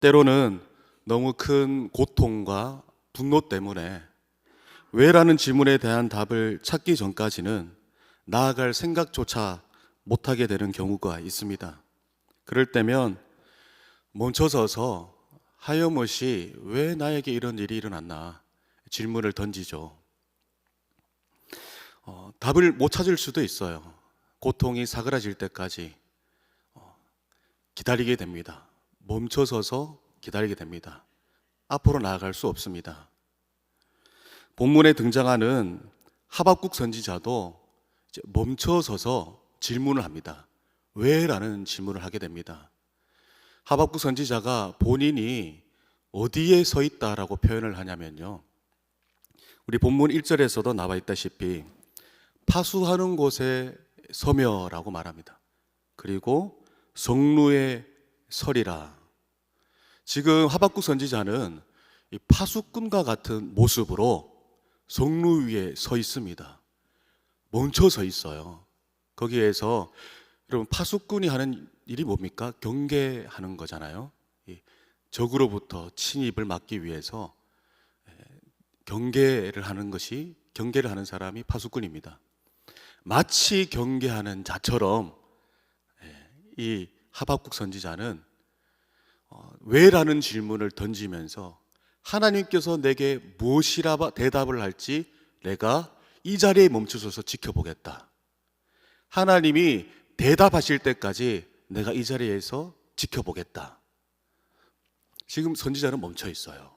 때로는 너무 큰 고통과 분노 때문에 왜라는 질문에 대한 답을 찾기 전까지는 나아갈 생각조차 못하게 되는 경우가 있습니다. 그럴 때면 멈춰서서 하염없이 왜 나에게 이런 일이 일어났나 질문을 던지죠. 어, 답을 못 찾을 수도 있어요. 고통이 사그라질 때까지 어, 기다리게 됩니다. 멈춰서서 기다리게 됩니다. 앞으로 나아갈 수 없습니다. 본문에 등장하는 하박국 선지자도 멈춰서서 질문을 합니다. 왜? 라는 질문을 하게 됩니다. 하박국 선지자가 본인이 어디에 서 있다라고 표현을 하냐면요. 우리 본문 1절에서도 나와 있다시피 파수하는 곳에 서며라고 말합니다. 그리고 성루에 서리라. 지금 하박국 선지자는 이 파수꾼과 같은 모습으로 성루 위에 서 있습니다. 멈춰 서 있어요. 거기에서 여러분 파수꾼이 하는 일이 뭡니까? 경계하는 거잖아요. 이 적으로부터 침입을 막기 위해서 에, 경계를 하는 것이 경계를 하는 사람이 파수꾼입니다. 마치 경계하는 자처럼 에, 이 하박국 선지자는 어, 왜라는 질문을 던지면서 하나님께서 내게 무엇이라 대답을 할지 내가 이 자리에 멈춰서서 지켜보겠다. 하나님이 대답하실 때까지 내가 이 자리에서 지켜보겠다. 지금 선지자는 멈춰 있어요.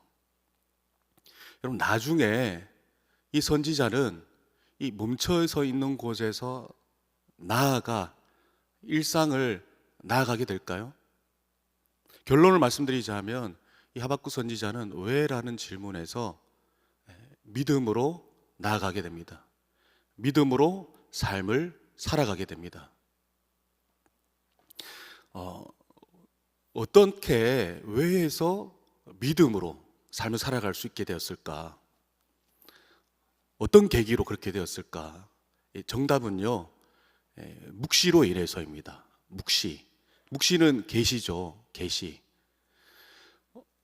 여러분, 나중에 이 선지자는 이 멈춰서 있는 곳에서 나아가 일상을 나아가게 될까요? 결론을 말씀드리자면 이 하박국 선지자는 왜라는 질문에서 믿음으로 나아가게 됩니다. 믿음으로 삶을 살아가게 됩니다. 어, 어떻게 왜에서 믿음으로 삶을 살아갈 수 있게 되었을까? 어떤 계기로 그렇게 되었을까? 이 정답은요, 에, 묵시로 인해서입니다. 묵시. 묵시는 계시죠. 계시.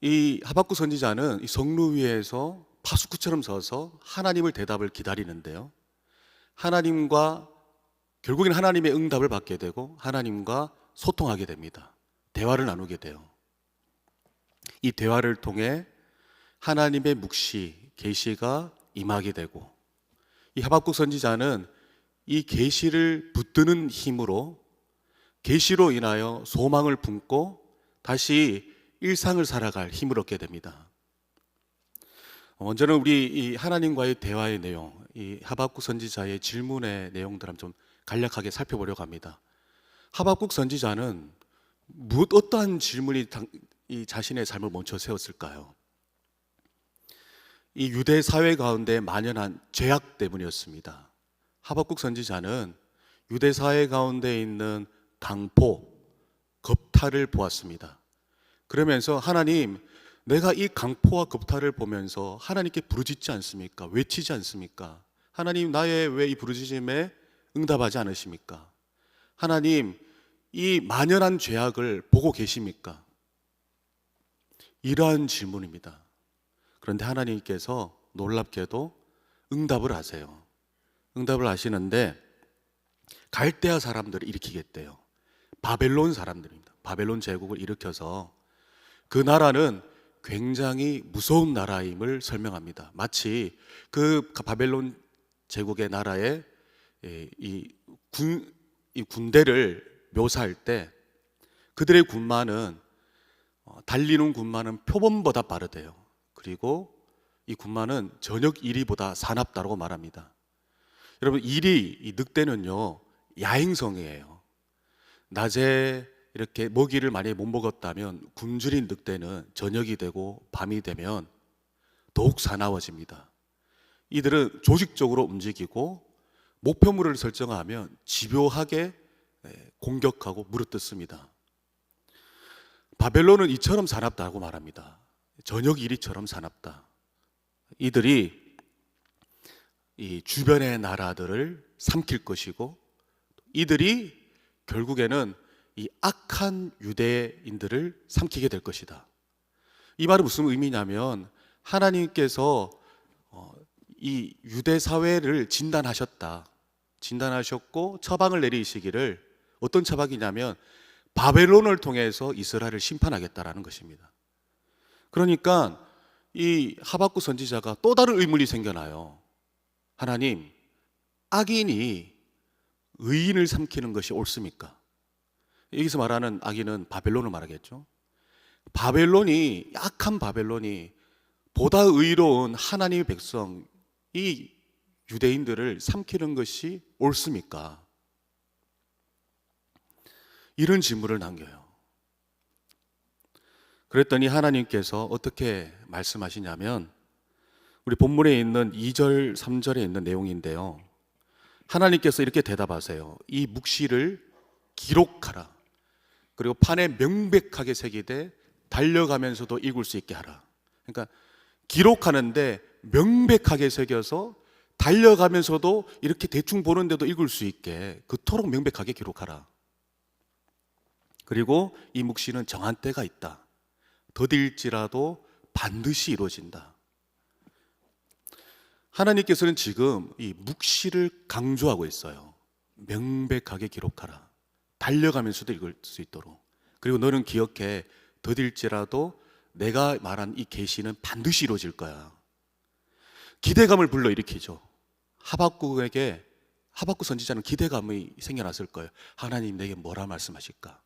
이 하박국 선지자는 이 성루 위에서 파수꾼처럼 서서 하나님을 대답을 기다리는데요. 하나님과 결국엔 하나님의 응답을 받게 되고 하나님과 소통하게 됩니다. 대화를 나누게 돼요. 이 대화를 통해 하나님의 묵시, 계시가 임하게 되고 이 하박국 선지자는 이 계시를 붙드는 힘으로 계시로 인하여 소망을 품고 다시 일상을 살아갈 힘을 얻게 됩니다. 먼저는 우리 이 하나님과의 대화의 내용, 이 하박국 선지자의 질문의 내용들 한번 좀 간략하게 살펴보려고 합니다. 하박국 선지자는 무엇 어떠한 질문이 당, 이 자신의 삶을 멈춰 세웠을까요? 이 유대 사회 가운데 만연한 죄악 때문이었습니다. 하박국 선지자는 유대 사회 가운데 있는 강포, 겁탈을 보았습니다. 그러면서 하나님, 내가 이 강포와 겁탈을 보면서 하나님께 부르짖지 않습니까? 외치지 않습니까? 하나님, 나의 왜 이 부르짖음에 응답하지 않으십니까? 하나님, 이 만연한 죄악을 보고 계십니까? 이러한 질문입니다. 그런데 하나님께서 놀랍게도 응답을 하세요. 응답을 하시는데 갈대아 사람들을 일으키겠대요. 바벨론 사람들입니다. 바벨론 제국을 일으켜서 그 나라는 굉장히 무서운 나라임을 설명합니다. 마치 그 바벨론 제국의 나라의 이, 군, 이 군대를 묘사할 때 그들의 군마는 어, 달리는 군마는 표범보다 빠르대요. 그리고 이 군마는 저녁 이리보다 사납다고 말합니다. 여러분 이리 이 늑대는요 야행성이에요. 낮에 이렇게 먹이를 많이 못 먹었다면 굶주린 늑대는 저녁이 되고 밤이 되면 더욱 사나워집니다. 이들은 조직적으로 움직이고 목표물을 설정하면 집요하게 공격하고 물어뜯습니다. 바벨론은 이처럼 사납다고 말합니다. 저녁 이리처럼 사납다. 이들이 이 주변의 나라들을 삼킬 것이고 이들이 결국에는 이 악한 유대인들을 삼키게 될 것이다. 이 말은 무슨 의미냐면 하나님께서 어, 이 유대 사회를 진단하셨다. 진단하셨고 처방을 내리시기를 어떤 처방이냐면 바벨론을 통해서 이스라엘을 심판하겠다라는 것입니다. 그러니까 이 하박국 선지자가 또 다른 의문이 생겨나요. 하나님, 악인이 의인을 삼키는 것이 옳습니까? 여기서 말하는 악인은 바벨론을 말하겠죠. 바벨론이 악한 바벨론이 보다 의로운 하나님의 백성 이 유대인들을 삼키는 것이 옳습니까? 이런 질문을 남겨요. 그랬더니 하나님께서 어떻게 말씀하시냐면 우리 본문에 있는 2절, 3절에 있는 내용인데요. 하나님께서 이렇게 대답하세요. 이 묵시를 기록하라. 그리고 판에 명백하게 새기되 달려가면서도 읽을 수 있게 하라. 그러니까 기록하는데 명백하게 새겨서 달려가면서도 이렇게 대충 보는데도 읽을 수 있게 그토록 명백하게 기록하라. 그리고 이 묵시는 정한 때가 있다. 더딜지라도 반드시 이루어진다. 하나님께서는 지금 이 묵시를 강조하고 있어요. 명백하게 기록하라. 달려가면서도 읽을 수 있도록. 그리고 너는 기억해. 더딜지라도 내가 말한 이 계시는 반드시 이루어질 거야. 기대감을 불러일으키죠. 하박국에게 하박국 선지자는 기대감이 생겨났을 거예요. 하나님 내게 뭐라 말씀하실까?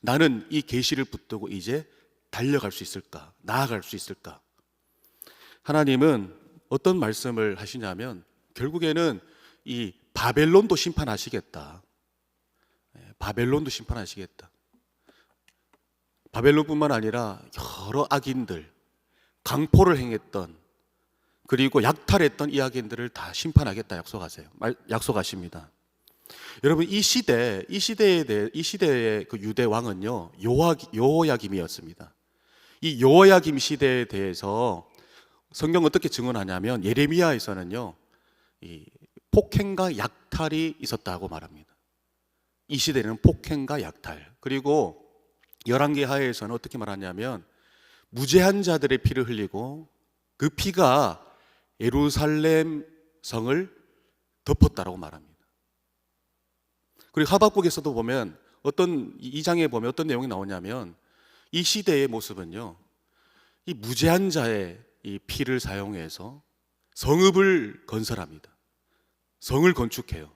나는 이 계시를 붙들고 이제 달려갈 수 있을까? 나아갈 수 있을까? 하나님은 어떤 말씀을 하시냐면 결국에는 이 바벨론도 심판하시겠다. 예, 바벨론도 심판하시겠다. 바벨론뿐만 아니라 여러 악인들, 강포를 행했던 그리고 약탈했던 이 악인들을 다 심판하겠다 약속하세요. 말- 약속하십니다. 여러분 이 시대 이 시대에 대해 이 시대의 그 유대 왕은요 요하 요야김이었습니다. 이 요야김 시대에 대해서 성경 어떻게 증언하냐면 예레미야에서는요 이 폭행과 약탈이 있었다고 말합니다. 이 시대는 폭행과 약탈 그리고 열왕기 하에서는 어떻게 말하냐면 무죄한 자들의 피를 흘리고 그 피가 예루살렘 성을 덮었다라고 말합니다. 그리고 하박국에서도 보면 어떤 이 장에 보면 어떤 내용이 나오냐면 이 시대의 모습은요. 이 무죄한 자의 이 피를 사용해서 성읍을 건설합니다. 성을 건축해요.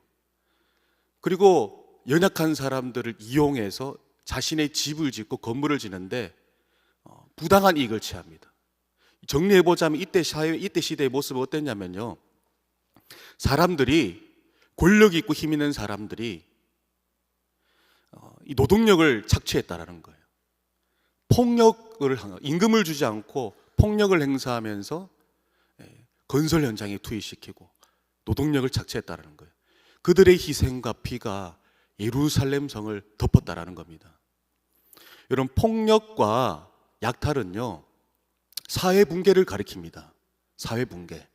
그리고 연약한 사람들을 이용해서 자신의 집을 짓고 건물을 짓는데 어, 부당한 이익을 취합니다. 정리해 보자면 이때 사회 이때 시대의 모습은 어땠냐면요. 사람들이 권력 있고 힘 있는 사람들이 어, 이 노동력을 착취했다라는 거예요. 폭력을 한- 임금을 주지 않고 폭력을 행사하면서 예, 건설 현장에 투입시키고 노동력을 착취했다라는 거예요. 그들의 희생과 피가 예루살렘 성을 덮었다라는 겁니다. 이런 폭력과 약탈은요 사회 붕괴를 가리킵니다. 사회 붕괴.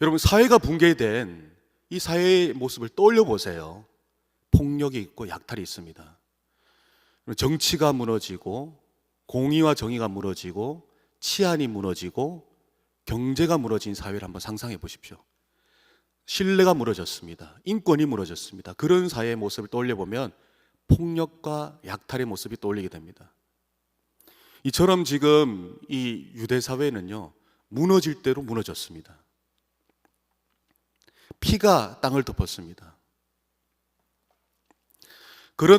여러분 사회가 붕괴된 이 사회의 모습을 떠올려 보세요. 폭력이 있고 약탈이 있습니다. 정치가 무너지고 공의와 정의가 무너지고 치안이 무너지고 경제가 무너진 사회를 한번 상상해 보십시오. 신뢰가 무너졌습니다. 인권이 무너졌습니다. 그런 사회의 모습을 떠올려 보면 폭력과 약탈의 모습이 떠올리게 됩니다. 이처럼 지금 이 유대 사회는요 무너질 대로 무너졌습니다. 피가 땅을 덮었습니다. 그런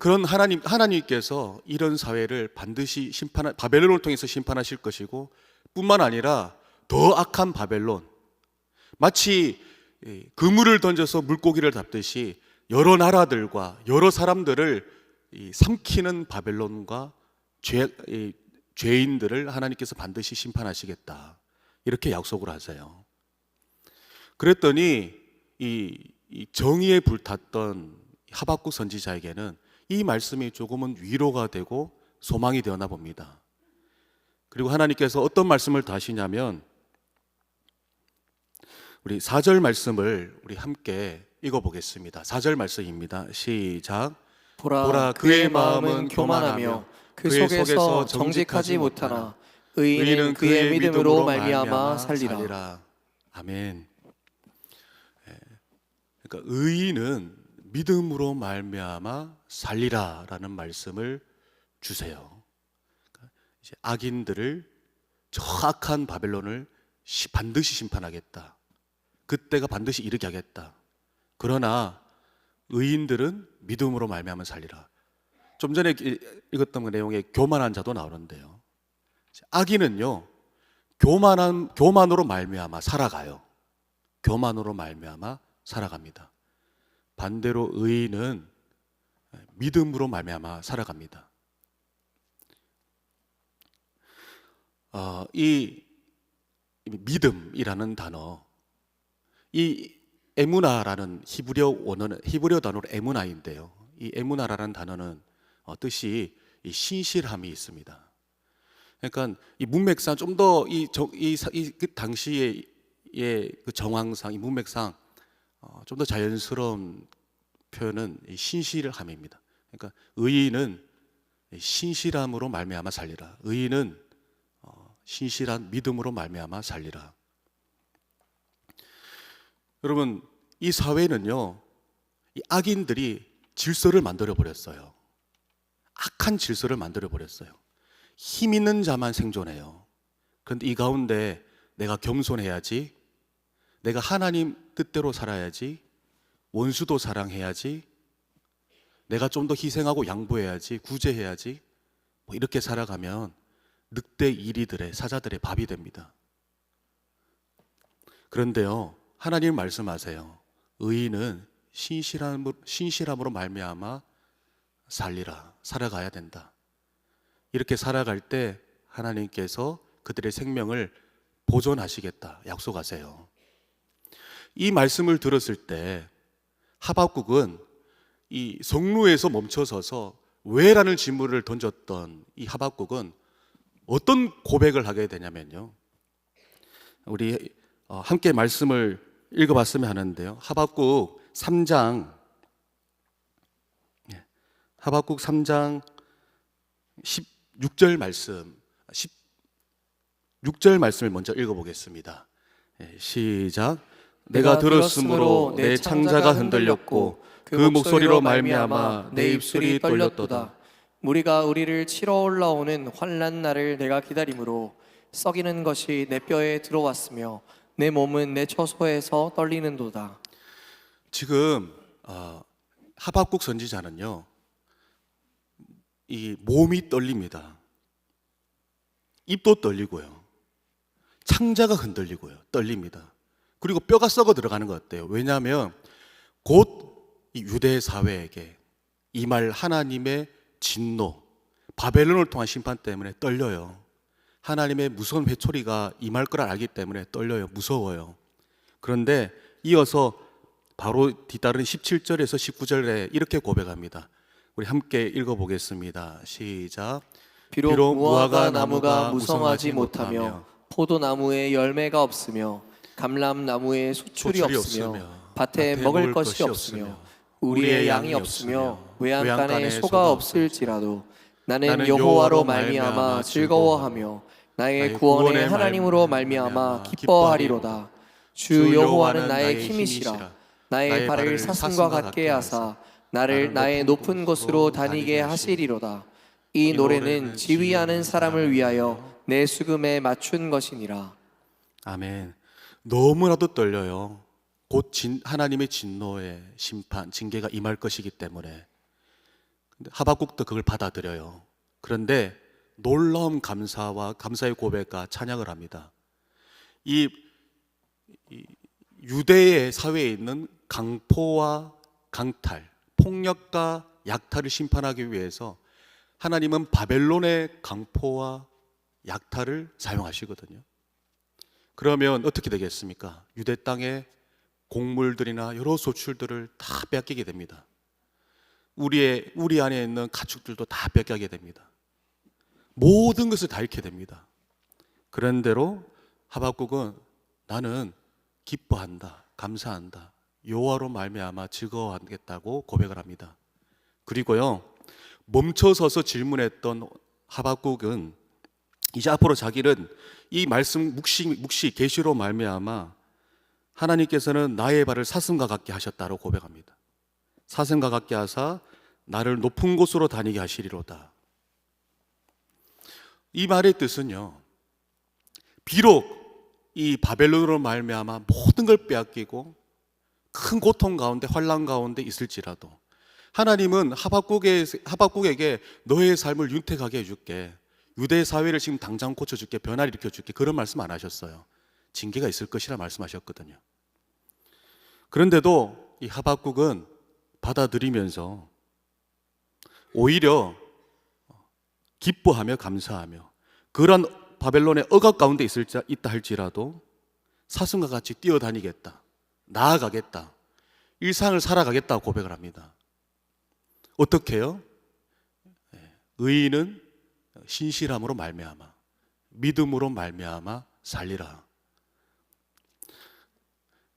그런 하나님 하나님께서 이런 사회를 반드시 심판 바벨론을 통해서 심판하실 것이고 뿐만 아니라 더 악한 바벨론 마치 이 그물을 던져서 물고기를 잡듯이 여러 나라들과 여러 사람들을 이 삼키는 바벨론과 죄, 이 죄인들을 하나님께서 반드시 심판하시겠다 이렇게 약속을 하세요. 그랬더니 이, 이 정의에 불탔던 하박국 선지자에게는 이 말씀이 조금은 위로가 되고 소망이 되었나 봅니다. 그리고 하나님께서 어떤 말씀을 더 하시냐면 우리 4절 말씀을 우리 함께 읽어 보겠습니다. 4절 말씀입니다. 시작. 보라, 보라, 그의 마음은 교만하며 그 속에서 속에서 정직하지 못하나 의인은 그의 믿음으로 말미암아 살리라. 아멘. 예. 그러니까 의인은 믿음으로 말미암아 살리라라는 말씀을 주세요. 그러니까 이제 악인들을 저 악한 바벨론을 시- 반드시 심판하겠다. 그때가 반드시 이르게 하겠다. 그러나 의인들은 믿음으로 말미암아 살리라. 좀 전에 이- 읽었던 그 내용에 교만한 자도 나오는데요. 악인은요 교만한 교만으로 말미암아 살아가요. 교만으로 말미암아 살아갑니다. 반대로 의인은 믿음으로 말미암아 살아갑니다. 어, 이 믿음이라는 단어, 이 에무나라는 히브리어 원어는 히브리어 단어로 에무나인데요. 이 에무나라는 단어는 어, 뜻이 이 신실함이 있습니다. 그러니까 이 문맥상 좀 더 이이그 당시의 그 정황상 이 문맥상 어, 좀더 자연스러운 표현은 이 신실함입니다. 그러니까 의인은 신실함으로 말미암아 살리라. 의인은 어, 신실한 믿음으로 말미암아 살리라. 여러분 이 사회는요 이 악인들이 질서를 만들어 버렸어요. 악한 질서를 만들어 버렸어요. 힘 있는 자만 생존해요. 그런데 이 가운데 내가 겸손해야지, 내가 하나님 뜻대로 살아야지, 원수도 사랑해야지, 내가 좀 더 희생하고 양보해야지, 구제해야지, 뭐 이렇게 살아가면 늑대 이리들의 사자들의 밥이 됩니다. 그런데요, 하나님 말씀하세요. 의인은 신실함으로, 신실함으로 말미암아 살리라, 살아가야 된다. 이렇게 살아갈 때 하나님께서 그들의 생명을 보존하시겠다 약속하세요. 이 말씀을 들었을 때 하박국은 이 성루에서 멈춰서서 왜라는 질문을 던졌던 이 하박국은 어떤 고백을 하게 되냐면요. 우리 어, 함께 말씀을 읽어봤으면 하는데요. 하박국 3장 예, 하박국 3장 16절 말씀 16절 말씀을 먼저 읽어보겠습니다. 예, 시작. 내가 들었으므로 내 창자가 흔들렸고 그 목소리로 말미암아 내 입술이 떨렸도다. 무리가 우리를 치러 올라오는 환난 날을 내가 기다림으로 썩이는 것이 내 뼈에 들어왔으며 내 몸은 내 처소에서 떨리는도다. 지금 어, 하박국 선지자는요, 이 몸이 떨립니다. 입도 떨리고요, 창자가 흔들리고요, 떨립니다. 그리고 뼈가 썩어 들어가는 것 같아요. 왜냐하면 곧이 유대 사회에게 임할 하나님의 진노, 바벨론을 통한 심판 때문에 떨려요. 하나님의 무서운 회초리가 임할 걸 알기 때문에 떨려요. 무서워요. 그런데 이어서 바로 뒤따른 17절에서 19절에 이렇게 고백합니다. 우리 함께 읽어보겠습니다. 시작. 비록, 비록 무화과 나무가 무성하지 못하며 포도나무에 열매가 없으며 감람나무에 소출이 없으며, 없으며 밭에 먹을 것이 없으며 우리의 양이 없으며 외양간에 소가 없을지라도 나는 여호와로 말미암아 즐거워하며 나의 구원의 하나님으로 말미암아 기뻐하리로다. 주 여호와는 나의 힘이시라. 나의 발을 사슴과 같게 하사. 나를 나의 높은 곳으로 다니게 하시리로다. 이이 노래는 지휘하는 사람을 위하여 내 수금에 맞춘 것이니라. 아멘. 너무나도 떨려요. 곧 진, 하나님의 진노의 심판, 징계가 임할 것이기 때문에. 하박국도 그걸 받아들여요. 그런데 놀라운 감사와 감사의 고백과 찬양을 합니다. 이, 이 유대의 사회에 있는 강포와 강탈, 폭력과 약탈을 심판하기 위해서 하나님은 바벨론의 강포와 약탈을 사용하시거든요. 그러면 어떻게 되겠습니까? 유대 땅의 곡물들이나 여러 소출들을 다 뺏기게 됩니다. 우리의 우리 안에 있는 가축들도 다 뺏기게 됩니다. 모든 것을 다 잃게 됩니다. 그런대로 하박국은 나는 기뻐한다, 감사한다, 여호와로 말미암아 즐거워하겠다고 고백을 합니다. 그리고요 멈춰서서 질문했던 하박국은 이제 앞으로 자기는 이 말씀 묵시 묵시 계시로 말미암아 하나님께서는 나의 발을 사슴과 같게 하셨다고 고백합니다. 사슴과 같게 하사 나를 높은 곳으로 다니게 하시리로다. 이 말의 뜻은요. 비록 이 바벨론으로 말미암아 모든 걸 빼앗기고 큰 고통 가운데 환란 가운데 있을지라도 하나님은 하박국에, 하박국에게 너의 삶을 윤택하게 해줄게. 유대 사회를 지금 당장 고쳐줄게. 변화를 일으켜줄게. 그런 말씀 안 하셨어요. 징계가 있을 것이라 말씀하셨거든요. 그런데도 이 하박국은 받아들이면서 오히려 기뻐하며 감사하며 그런 바벨론의 억압 가운데 있을 자 있다 할지라도 사슴과 같이 뛰어다니겠다. 나아가겠다. 일상을 살아가겠다고 고백을 합니다. 어떻게요? 예, 의인은 신실함으로 말미암아 믿음으로 말미암아 살리라.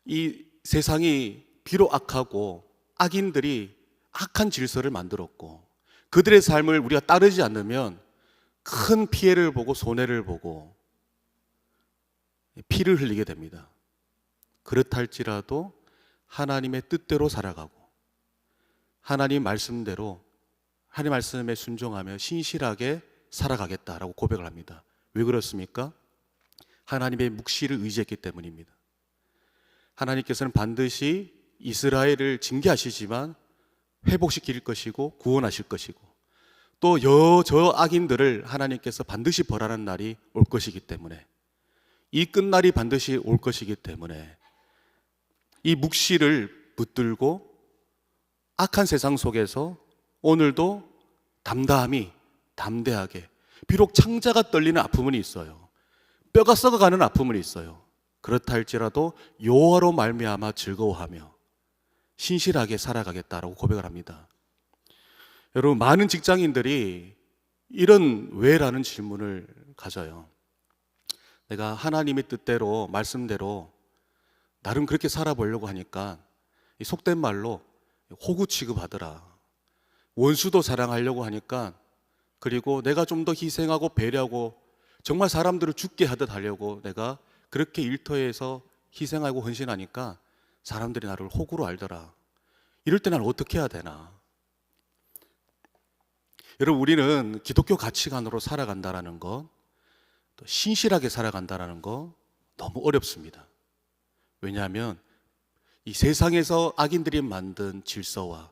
이 세상이 비록 악하고 악인들이 악한 질서를 만들었고 그들의 삶을 우리가 따르지 않으면 큰 피해를 보고 손해를 보고 피를 흘리게 됩니다. 그렇다 할지라도 하나님의 뜻대로 살아가고 하나님 말씀대로 하나님 말씀에 순종하며 신실하게 살아가겠다라고 고백을 합니다. 왜 그렇습니까? 하나님의 묵시를 의지했기 때문입니다. 하나님께서는 반드시 이스라엘을 징계하시지만 회복시킬 것이고 구원하실 것이고 또저 악인들을 하나님께서 반드시 벌하는 날이 올 것이기 때문에 이 끝날이 반드시 올 것이기 때문에 이 묵시를 붙들고 악한 세상 속에서 오늘도 담담히 담대하게 비록 창자가 떨리는 아픔은 있어요. 뼈가 썩어가는 아픔은 있어요. 그렇다 할지라도 여호와로 말미암아 즐거워하며 신실하게 살아가겠다라고 고백을 합니다. 여러분 많은 직장인들이 이런 왜라는 질문을 가져요. 내가 하나님의 뜻대로 말씀대로 나름 그렇게 살아보려고 하니까 이 속된 말로 호구 취급하더라. 원수도 사랑하려고 하니까 그리고 내가 좀 더 희생하고 배려하고 정말 사람들을 죽게 하듯 하려고 내가 그렇게 일터에서 희생하고 헌신하니까 사람들이 나를 호구로 알더라. 이럴 때 나는 어떻게 해야 되나? 여러분 우리는 기독교 가치관으로 살아간다라는 것, 또 신실하게 살아간다라는 거 너무 어렵습니다. 왜냐하면 이 세상에서 악인들이 만든 질서와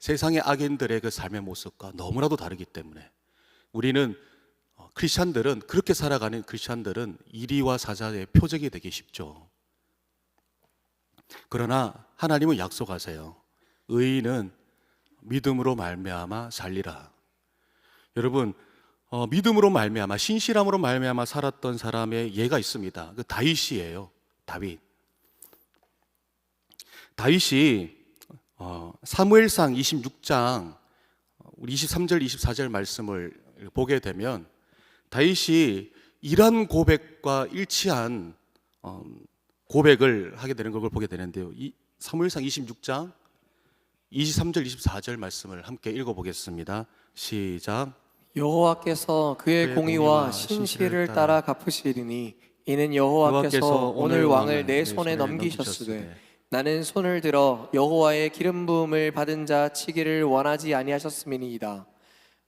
세상의 악인들의 그 삶의 모습과 너무나도 다르기 때문에 우리는 어, 크리스천들은 그렇게 살아가는 크리스천들은 이리와 사자의 표적이 되기 쉽죠. 그러나 하나님은 약속하세요. 의인은 믿음으로 말미암아 살리라. 여러분 어, 믿음으로 말미암아 신실함으로 말미암아 살았던 사람의 예가 있습니다. 그 다윗이에요. 다윗. 다윗이 어, 사무엘상 26장 우리 23절 24절 말씀을 보게 되면 다윗이 이런 고백과 일치한 어, 고백을 하게 되는 걸 보게 되는데요. 이 사무엘상 26장 23절 24절 말씀을 함께 읽어 보겠습니다. 시작. 여호와께서 그의 그의 공의와 신실을 따라 갚으시리니 이는 여호와께서 오늘 왕을 내 손에 넘기셨으되 나는 손을 들어 여호와의 기름 부음을 받은 자 치기를 원하지 아니하셨음이니이다.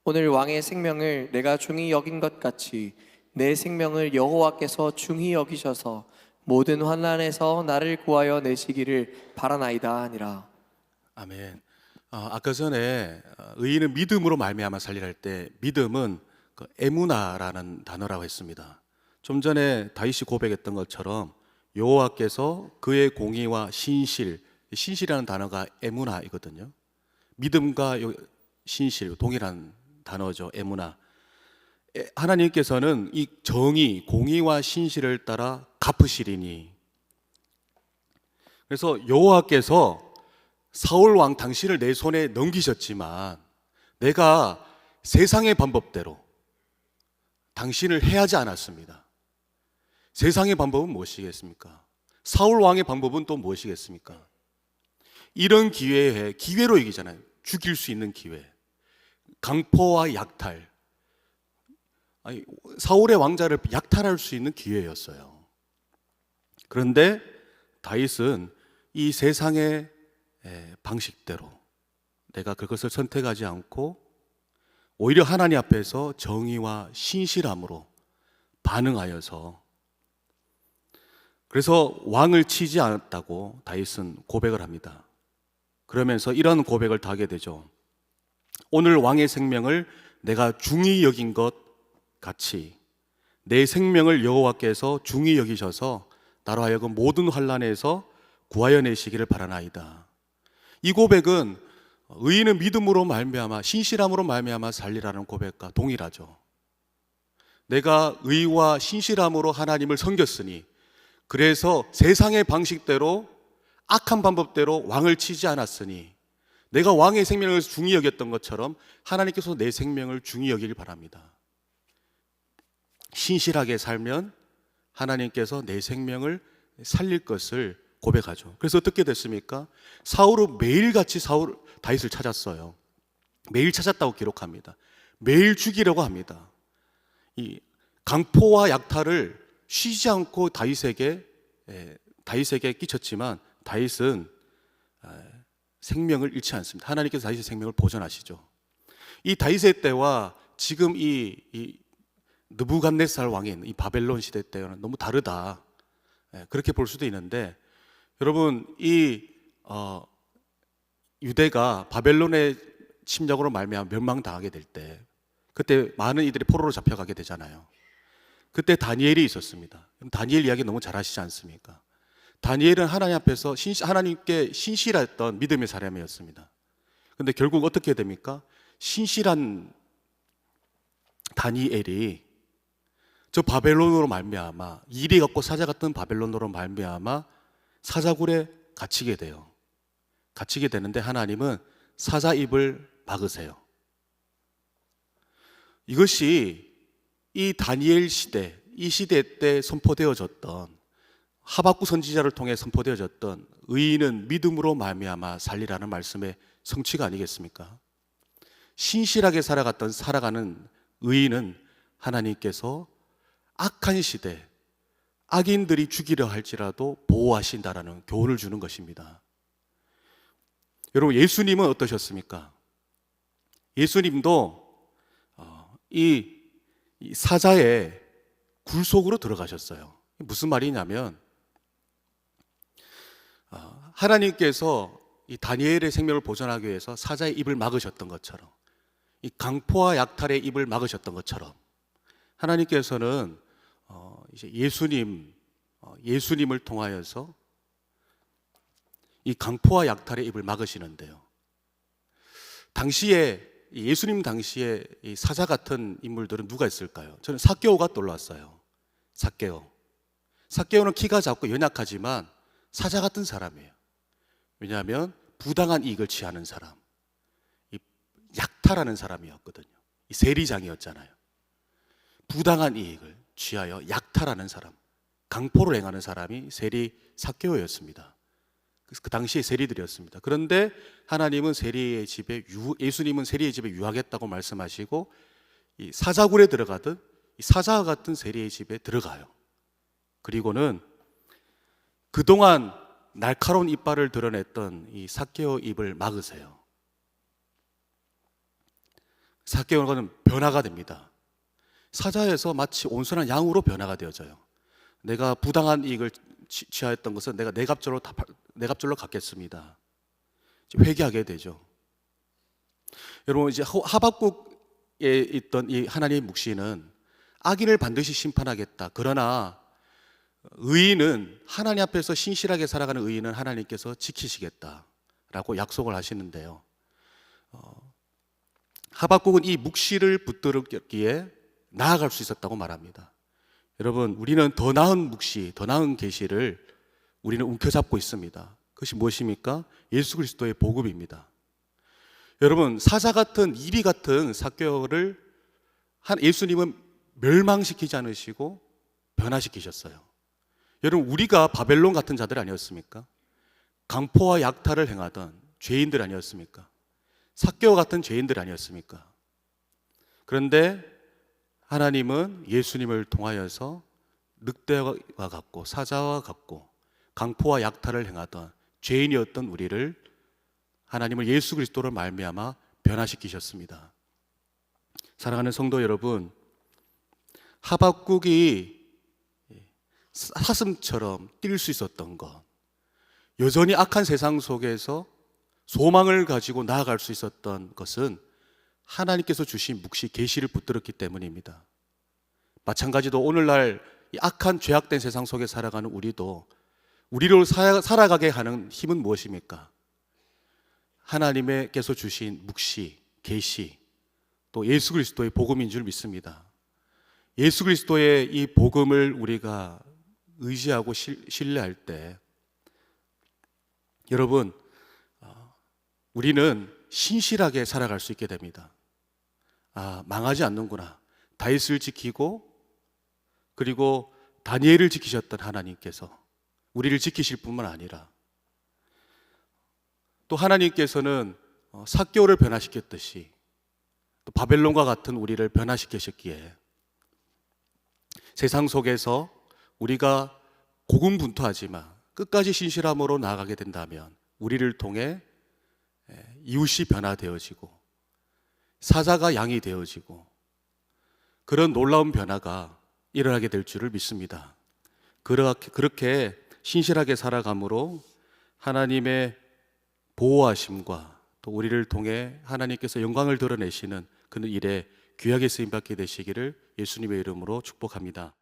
오늘 왕의 생명을 내가 중히 여긴 것 같이 내 생명을 여호와께서 중히 여기셔서 모든 환난에서 나를 구하여 내시기를 바라나이다 하니라. 아멘. 어, 아까 전에 어, 의인은 믿음으로 말미암아 살리라 할 때 믿음은 그 에무나라는 단어라고 했습니다. 좀 전에 다윗이 고백했던 것처럼 여호와께서 그의 공의와 신실, 신실이라는 단어가 에무나이거든요. 믿음과 요- 신실 동일한 단어죠. 에무나. 에, 하나님께서는 이 정의, 공의와 신실을 따라 갚으시리니. 그래서 여호와께서 사울 왕 당신을 내 손에 넘기셨지만 내가 세상의 방법대로 당신을 해하지 않았습니다. 세상의 방법은 무엇이겠습니까? 사울 왕의 방법은 또 무엇이겠습니까? 이런 기회에 기회로 이기잖아요. 죽일 수 있는 기회. 강포와 약탈. 아니, 사울의 왕자를 약탈할 수 있는 기회였어요. 그런데 다윗은 이 세상의 에, 방식대로 내가 그것을 선택하지 않고 오히려 하나님 앞에서 정의와 신실함으로 반응하여서 그래서 왕을 치지 않았다고 다윗은 고백을 합니다. 그러면서 이런 고백을 다 하게 되죠. 오늘 왕의 생명을 내가 중히 여긴 것 같이 내 생명을 여호와께서 중히 여기셔서 나로 하여금 모든 환란에서 구하여 내시기를 바라나이다. 이 고백은 의인은 믿음으로 말미암아 신실함으로 말미암아 살리라는 고백과 동일하죠. 내가 의와 신실함으로 하나님을 섬겼으니 그래서 세상의 방식대로 악한 방법대로 왕을 치지 않았으니 내가 왕의 생명을 중히 여겼던 것처럼 하나님께서 내 생명을 중히 여기길 바랍니다. 신실하게 살면 하나님께서 내 생명을 살릴 것을 고백하죠. 그래서 어떻게 됐습니까? 사울은 매일같이 사울 다윗을 찾았어요. 매일 찾았다고 기록합니다. 매일 죽이려고 합니다. 이 강포와 약탈을 쉬지 않고 다윗에게 에, 다윗에게 끼쳤지만 다윗은 에, 생명을 잃지 않습니다. 하나님께서 다윗의 생명을 보존하시죠. 이 다윗의 때와 지금 이, 이 느부갓네살 왕인 이 바벨론 시대 때는 너무 다르다. 예, 그렇게 볼 수도 있는데 여러분 이 어, 유대가 바벨론의 침략으로 말미암아 멸망당하게 될 때 그때 많은 이들이 포로로 잡혀가게 되잖아요. 그때 다니엘이 있었습니다. 다니엘 이야기 너무 잘 아시지 않습니까? 다니엘은 하나님 앞에서 신, 하나님께 신실했던 믿음의 사람이었습니다. 근데 결국 어떻게 됩니까? 신실한 다니엘이 저 바벨론으로 말미암아 일이 갖고 사자 같은 바벨론으로 말미암아 사자굴에 갇히게 돼요. 갇히게 되는데 하나님은 사자 입을 막으세요. 이것이 이 다니엘 시대, 이 시대 때 선포되어졌던 하박구 선지자를 통해 선포되어졌던 의인은 믿음으로 말미암아 살리라는 말씀의 성취가 아니겠습니까? 신실하게 살아갔던 살아가는 의인은 하나님께서 악한 시대 악인들이 죽이려 할지라도 보호하신다라는 교훈을 주는 것입니다. 여러분 예수님은 어떠셨습니까? 예수님도 어, 이, 이 사자의 굴 속으로 들어가셨어요. 무슨 말이냐면 어, 하나님께서 이 다니엘의 생명을 보존하기 위해서 사자의 입을 막으셨던 것처럼 이 강포와 약탈의 입을 막으셨던 것처럼 하나님께서는 어, 이제 예수님 어, 예수님을 통하여서 이 강포와 약탈의 입을 막으시는데요. 당시에 이 예수님 당시에 이 사자 같은 인물들은 누가 있을까요? 저는 사개오가 떠올랐어요. 사개오. 사개오는 키가 작고 연약하지만 사자 같은 사람이에요. 왜냐하면 부당한 이익을 취하는 사람, 이 약탈하는 사람이었거든요. 이 세리장이었잖아요. 부당한 이익을 취하여 약탈하는 사람, 강포를 행하는 사람이 세리 사개오였습니다. 그래서 그 당시에 세리들이었습니다. 그런데 하나님은 세리의 집에 유, 예수님은 세리의 집에 유하겠다고 말씀하시고 이 사자굴에 들어가듯 이 사자와 같은 세리의 집에 들어가요. 그리고는 그동안 날카로운 이빨을 드러냈던 이 사케오 입을 막으세요. 사케오는 변화가 됩니다. 사자에서 마치 온순한 양으로 변화가 되어져요. 내가 부당한 이익을 취- 취하였던 것은 내가 내갑절로 다- 내갑절로 갚겠습니다. 이제 회개하게 되죠. 여러분 이제 하- 하박국에 있던 이 하나님의 묵시는 악인을 반드시 심판하겠다. 그러나 의인은 하나님 앞에서 신실하게 살아가는 의인은 하나님께서 지키시겠다라고 약속을 하시는데요. 어, 하박국은 이 묵시를 붙들기에 나아갈 수 있었다고 말합니다. 여러분, 우리는 더 나은 묵시, 더 나은 계시를 우리는 움켜잡고 있습니다. 그것이 무엇입니까? 예수 그리스도의 복음입니다. 여러분, 사자 같은 이리 같은 사교를 한 예수님은 멸망시키지 않으시고 변화시키셨어요. 여러분, 우리가 바벨론 같은 자들 아니었습니까? 강포와 약탈을 행하던 죄인들 아니었습니까? 사교 같은 죄인들 아니었습니까? 그런데 하나님은 예수님을 통하여서 늑대와 같고 사자와 같고 강포와 약탈을 행하던 죄인이었던 우리를 하나님을 예수 그리스도를 말미암아 변화시키셨습니다. 사랑하는 성도 여러분, 하박국이 사슴처럼 뛸 수 있었던 것, 여전히 악한 세상 속에서 소망을 가지고 나아갈 수 있었던 것은 하나님께서 주신 묵시 계시를 붙들었기 때문입니다. 마찬가지로 오늘날 이 악한 죄악된 세상 속에 살아가는 우리도 우리로 사- 살아가게 하는 힘은 무엇입니까? 하나님께서 주신 묵시, 계시, 또 예수 그리스도의 복음인 줄 믿습니다. 예수 그리스도의 이 복음을 우리가 의지하고 실- 신뢰할 때 여러분 어, 우리는 신실하게 살아갈 수 있게 됩니다. 아, 망하지 않는구나. 다윗을 지키고 그리고 다니엘을 지키셨던 하나님께서 우리를 지키실 뿐만 아니라 또 하나님께서는 어, 사교를 변화시켰듯이 또 바벨론과 같은 우리를 변화시키셨기에 세상 속에서 우리가 고군분투하지만 끝까지 신실함으로 나아가게 된다면 우리를 통해 에, 이웃이 변화되어지고 사자가 양이 되어지고 그런 놀라운 변화가 일어나게 될 줄을 믿습니다. 그렇게, 신실하게 살아감으로 하나님의 보호하심과 또 우리를 통해 하나님께서 영광을 드러내시는 그런 일에 귀하게 쓰임 받게 되시기를 예수님의 이름으로 축복합니다.